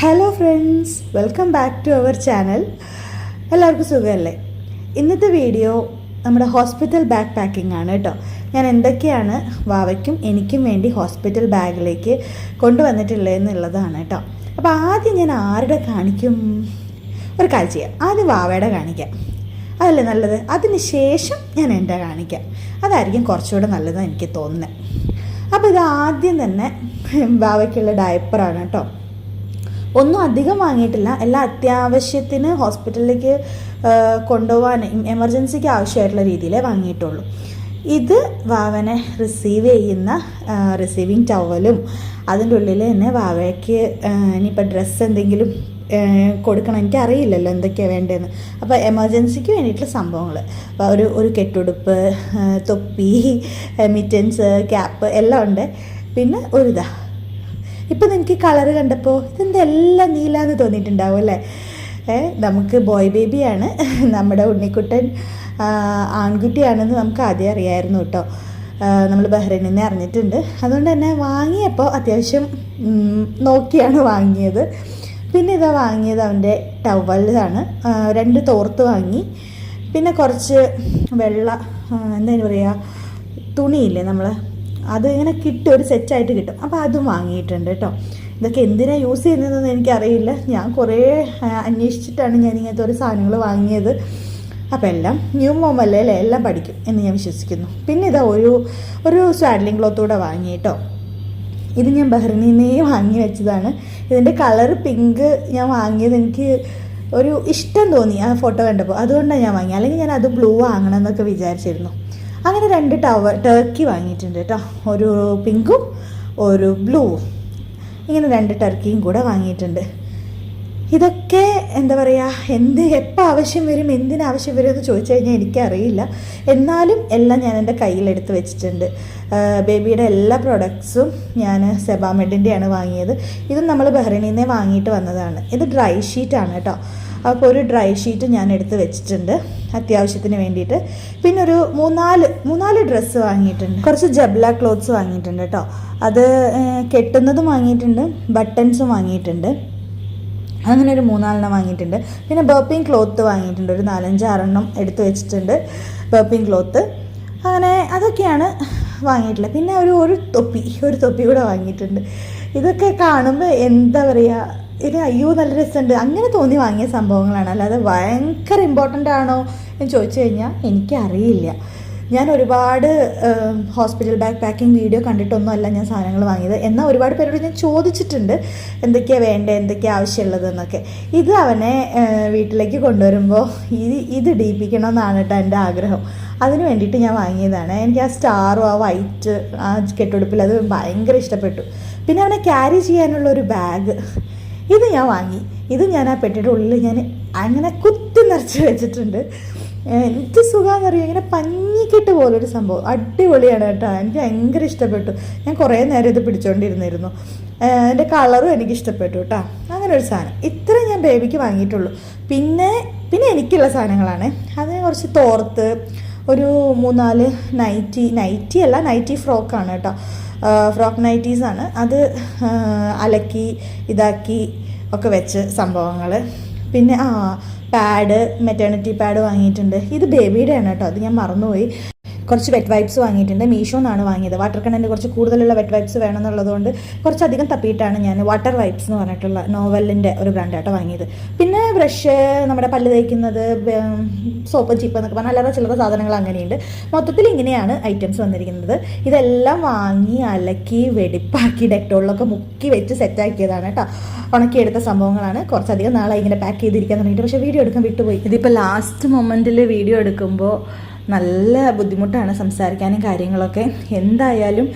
Hello friends welcome back to our channel എല്ലാവർക്കും സുഖമല്ലേ? ഇന്നത്തെ വീഡിയോ നമ്മുടെ ഹോസ്പിറ്റൽ ബാഗ് പാക്കിംഗ് ആണ് കേട്ടോ ഞാൻ എന്തൊക്കെയാണ് വാവയ്ക്കും എനിക്കും വേണ്ടി ഹോസ്പിറ്റൽ ബാഗിലേക്ക് കൊണ്ടുവന്നിട്ടുള്ളത് എന്നുള്ളതാണ് കേട്ടോ അപ്പോൾ ആദ്യം ഞാൻ ആരുടെ കാണിക്കും? ഒരു കാര്യം ചെയ്യാം. ആദ്യം വാവയുടെ കാണിക്കാം. അതല്ലേ നല്ലത്? അതിന് ശേഷം ഞാൻ എന്റെ കാണിക്കാം. അതായിരിക്കും കുറച്ചുകൂടെ നല്ലതെന്ന് എനിക്ക് തോന്നുന്നത്. അപ്പോൾ ഇത് ആദ്യം തന്നെ ബാവയ്ക്കുള്ള ഡയപ്പറാണ് കേട്ടോ ഒന്നും അധികം വാങ്ങിയിട്ടില്ല. എല്ലാ അത്യാവശ്യത്തിന് ഹോസ്പിറ്റലിലേക്ക് കൊണ്ടുപോകാൻ എമർജൻസിക്ക് ആവശ്യമായിട്ടുള്ള രീതിയിലേ വാങ്ങിയിട്ടുള്ളൂ. ഇത് വാവനെ റിസീവ് ചെയ്യുന്ന റിസീവിങ് ടവലും അതിന്റെ ഉള്ളിൽ തന്നെ വാവയ്ക്ക് ഇനിയിപ്പോൾ ഡ്രസ്സ് എന്തെങ്കിലും കൊടുക്കണം. എനിക്കറിയില്ലല്ലോ എന്തൊക്കെയാണ് വേണ്ടതെന്ന്. അപ്പോൾ എമർജൻസിക്ക് വേണ്ടിയിട്ടുള്ള സംഭവങ്ങൾ. ഒരു ഒരു കെട്ടുടുപ്പ് തൊപ്പി മിറ്റൻസ് ക്യാപ്പ് എല്ലാം ഉണ്ട്. പിന്നെ ഒരു ഇതാ ഇപ്പം നിനക്ക് കളർ കണ്ടപ്പോൾ ഇതെന്തെല്ലാം നീലാന്ന് തോന്നിയിട്ടുണ്ടാവും അല്ലേ? നമുക്ക് ബോയ് ബേബിയാണ് നമ്മുടെ ഉണ്ണിക്കുട്ടൻ ആൺകുട്ടിയാണെന്ന് നമുക്ക് ആദ്യം അറിയായിരുന്നു കേട്ടോ. നമ്മൾ ബഹ്റൈനിൽ നിന്ന് അറിഞ്ഞിട്ടുണ്ട്. അതുകൊണ്ട് തന്നെ വാങ്ങിയപ്പോൾ അത്യാവശ്യം നോക്കിയാണ് വാങ്ങിയത്. പിന്നെ ഇതാ വാങ്ങിയത് അവന്റെ ടവലാണ് രണ്ട് തോർത്ത് വാങ്ങി. പിന്നെ കുറച്ച് വെള്ള എന്താ പറയുക തുണിയില്ലേ നമ്മൾ അത് ഇങ്ങനെ കിട്ടും ഒരു സെറ്റായിട്ട് കിട്ടും. അപ്പോൾ അതും വാങ്ങിയിട്ടുണ്ട് കേട്ടോ ഇതൊക്കെ എന്തിനാണ് യൂസ് ചെയ്യുന്നതെന്ന് എനിക്കറിയില്ല. ഞാൻ കുറേ അന്വേഷിച്ചിട്ടാണ് ഞാൻ ഇങ്ങനത്തെ ഒരു സാധനങ്ങൾ വാങ്ങിയത്. അപ്പോൾ എല്ലാം ന്യൂ മോം അല്ലേ എല്ലാം പഠിക്കും എന്ന് ഞാൻ വിശ്വസിക്കുന്നു. പിന്നെ ഇതാ ഒരു ഒരു സ്വാഡ്ലിംഗ് ക്ലോത്തൂടെ വാങ്ങി കേട്ടോ ഇത് ഞാൻ ബഹ്റിനിൽ വാങ്ങി വെച്ചതാണ്. ഇതിന്റെ കളർ പിങ്ക് ഞാൻ വാങ്ങിയത് എനിക്ക് ഒരു ഇഷ്ടം തോന്നി ആ ഫോട്ടോ കണ്ടപ്പോൾ അതുകൊണ്ടാണ് ഞാൻ വാങ്ങി അല്ലെങ്കിൽ ഞാൻ അത് ബ്ലൂ വാങ്ങണം എന്നൊക്കെ വിചാരിച്ചിരുന്നു. അങ്ങനെ രണ്ട് ടവർ ടർക്കി വാങ്ങിയിട്ടുണ്ട് കേട്ടോ ഒരു പിങ്കും ഒരു ബ്ലൂവും ഇങ്ങനെ രണ്ട് ടർക്കിയും കൂടെ വാങ്ങിയിട്ടുണ്ട്. ഇതൊക്കെ എന്താ പറയുക എന്ത് എപ്പോൾ ആവശ്യം വരും എന്തിനാവശ്യം വരും എന്ന് ചോദിച്ചു കഴിഞ്ഞാൽ എനിക്കറിയില്ല. എന്നാലും എല്ലാം ഞാൻ എന്റെ കയ്യിലെടുത്ത് വെച്ചിട്ടുണ്ട്. ബേബിയുടെ എല്ലാ പ്രൊഡക്ട്സും ഞാൻ സെബാമെഡിന്റെയാണ് വാങ്ങിയത്. ഇതും നമ്മൾ ബഹ്റൈനിൽ നിന്നേ വാങ്ങിയിട്ട് വന്നതാണ്. ഇത് ഡ്രൈ ഷീറ്റാണ് കേട്ടോ അപ്പോൾ ഒരു ഡ്രൈ ഷീറ്റ് ഞാൻ എടുത്ത് വെച്ചിട്ടുണ്ട് അത്യാവശ്യത്തിന് വേണ്ടിയിട്ട്. പിന്നെ ഒരു മൂന്നാൽ മൂന്നാൽ ഡ്രസ്സ് വാങ്ങിയിട്ടുണ്ട്. കുറച്ച് ജബ്ല ക്ലോത്ത്സ് വാങ്ങിയിട്ടുണ്ട് കേട്ടോ. അത് കെട്ടുന്നതും വാങ്ങിയിട്ടുണ്ട് ബട്ടൺസും വാങ്ങിയിട്ടുണ്ട്. അങ്ങനെ ഒരു മൂന്നാലെണ്ണം വാങ്ങിയിട്ടുണ്ട്. പിന്നെ ബർപ്പിംഗ് ക്ലോത്ത് വാങ്ങിയിട്ടുണ്ട്. ഒരു നാലഞ്ച് ആറെണ്ണം എടുത്ത് വെച്ചിട്ടുണ്ട് ബർപ്പിംഗ് ക്ലോത്ത് അങ്ങനെ അതൊക്കെയാണ് വാങ്ങിയിട്ടുള്ളത്. പിന്നെ ഒരു ഒരു തൊപ്പി ഒരു തൊപ്പി കൂടെ വാങ്ങിയിട്ടുണ്ട്. ഇതൊക്കെ കാണുമ്പോൾ എന്താ പറയുക ഇത് അയ്യോ നല്ല രസമുണ്ട്. അങ്ങനെ തോന്നി വാങ്ങിയ സംഭവങ്ങളാണ്. അല്ലാതെ ഭയങ്കര ഇമ്പോർട്ടന്റ് ആണോ എന്ന് ചോദിച്ചു കഴിഞ്ഞാൽ എനിക്കറിയില്ല. ഞാൻ ഒരുപാട് ഹോസ്പിറ്റൽ ബാഗ് പാക്കിംഗ് വീഡിയോ കണ്ടിട്ടൊന്നും അല്ല ഞാൻ സാധനങ്ങൾ വാങ്ങിയത്. എന്നാൽ ഒരുപാട് പേരോട് ഞാൻ ചോദിച്ചിട്ടുണ്ട് എന്തൊക്കെയാണ് വേണ്ടത് എന്തൊക്കെയാണ് ആവശ്യമുള്ളത് എന്നൊക്കെ. ഇത് അവനെ വീട്ടിലേക്ക് കൊണ്ടുവരുമ്പോൾ ഇത് ഇത് ഡീപ്പിക്കണമെന്നാണ് കേട്ടോ എന്റെ ആഗ്രഹം. അതിന് വേണ്ടിയിട്ട് ഞാൻ വാങ്ങിയതാണ്. എനിക്ക് ആ സ്റ്റാറും ആ വൈറ്റ് ആ കെട്ടുടുപ്പിൽ അത് ഭയങ്കര ഇഷ്ടപ്പെട്ടു. പിന്നെ അവനെ ക്യാരി ചെയ്യാനുള്ള ഒരു ബാഗ് ഇത് ഞാൻ വാങ്ങി. ഇത് ഞാൻ ആ പെട്ടിയുടെ ഉള്ളിൽ ഞാൻ അങ്ങനെ കുത്തി നിറച്ച് വെച്ചിട്ടുണ്ട്. എനിക്ക് സുഖമെന്ന് അറിയാം ഇങ്ങനെ പോലെ പോലൊരു സംഭവം. അടിപൊളിയാണ് കേട്ടോ. എനിക്ക് ഭയങ്കര ഇഷ്ടപ്പെട്ടു. ഞാൻ കുറേ നേരം ഇത് പിടിച്ചോണ്ടിരുന്നിരുന്നു. ഏഹ് അതിന്റെ കളറും എനിക്ക് ഇഷ്ടപ്പെട്ടു കേട്ടോ. അങ്ങനെ ഒരു സാധനം. ഇത്ര ഞാൻ ബേബിക്ക് വാങ്ങിയിട്ടുള്ളൂ. പിന്നെ പിന്നെ എനിക്കുള്ള സാധനങ്ങളാണ്. അതിന് കുറച്ച് തോർത്ത് ഒരു മൂന്നാൽ നൈറ്റി നൈറ്റി അല്ല നൈറ്റി ഫ്രോക്കാണ് കേട്ടോ. ഫ്രോക്ക് നൈറ്റീസാണ് അത് അലക്കി ഇതാക്കി ഒക്കെ വെച്ച് സംഭവങ്ങൾ പിന്നെ ആ പാഡ് മെറ്റേണിറ്റി പാഡ് വാങ്ങിയിട്ടുണ്ട്. ഇത് ബേബിയുടെയാണ് കേട്ടോ. അത് ഞാൻ മറന്നുപോയി. കുറച്ച് വെറ്റ് വൈപ്സ് വാങ്ങിയിട്ടുണ്ട്. മീഷോ എന്നാണ് വാങ്ങിയത്. വാട്ടർ കണ്ണിന് കുറച്ച് കൂടുതലുള്ള വെറ്റ് വൈപ്സ് വേണമെന്നുള്ളതുകൊണ്ട് കുറച്ചധികം തപ്പിയിട്ടാണ് ഞാൻ വാട്ടർ വൈപ്സ് എന്ന് പറഞ്ഞിട്ടുള്ള നോവലിന്റെ ഒരു ബ്രാൻഡായിട്ട് വാങ്ങിയത്. പിന്നെ ബ്രഷ് നമ്മുടെ പല്ല് തേക്കുന്നത് സോപ്പ് ചീപ്പ് എന്നൊക്കെ പറഞ്ഞാൽ അല്ലാതെ ചില്ലറ സാധനങ്ങൾ അങ്ങനെയുണ്ട്. മൊത്തത്തിൽ ഇങ്ങനെയാണ് ഐറ്റംസ് വന്നിരിക്കുന്നത്. ഇതെല്ലാം വാങ്ങി അലക്കി വെടിപ്പാക്കി ഡെക്ടോളിലൊക്കെ മുക്കി വെച്ച് സെറ്റാക്കിയതാണ് കേട്ടോ. ഉണക്കിയെടുത്ത സംഭവങ്ങളാണ്. കുറച്ചധികം നാളായി ഇങ്ങനെ പാക്ക് ചെയ്തിരിക്കാൻ തുടങ്ങിയിട്ട്. പക്ഷേ വീഡിയോ എടുക്കാൻ വിട്ടുപോയി. ഇതിപ്പോൾ ലാസ്റ്റ് മൊമെന്റിൽ വീഡിയോ എടുക്കുമ്പോൾ നല്ല ബുദ്ധിമുട്ടാണ് സംസാരിക്കാനും കാര്യങ്ങളൊക്കെ. എന്തായാലും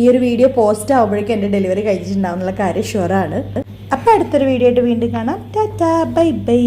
ഈ ഒരു വീഡിയോ പോസ്റ്റ് ആകുമ്പോഴേക്കും എന്റെ ഡെലിവറി കഴിച്ചിട്ടുണ്ടാവും കാര്യം ഷുവറാണ് അപ്പോൾ അടുത്തൊരു വീഡിയോ ആയിട്ട് വീണ്ടും കാണാം. Tata bye bye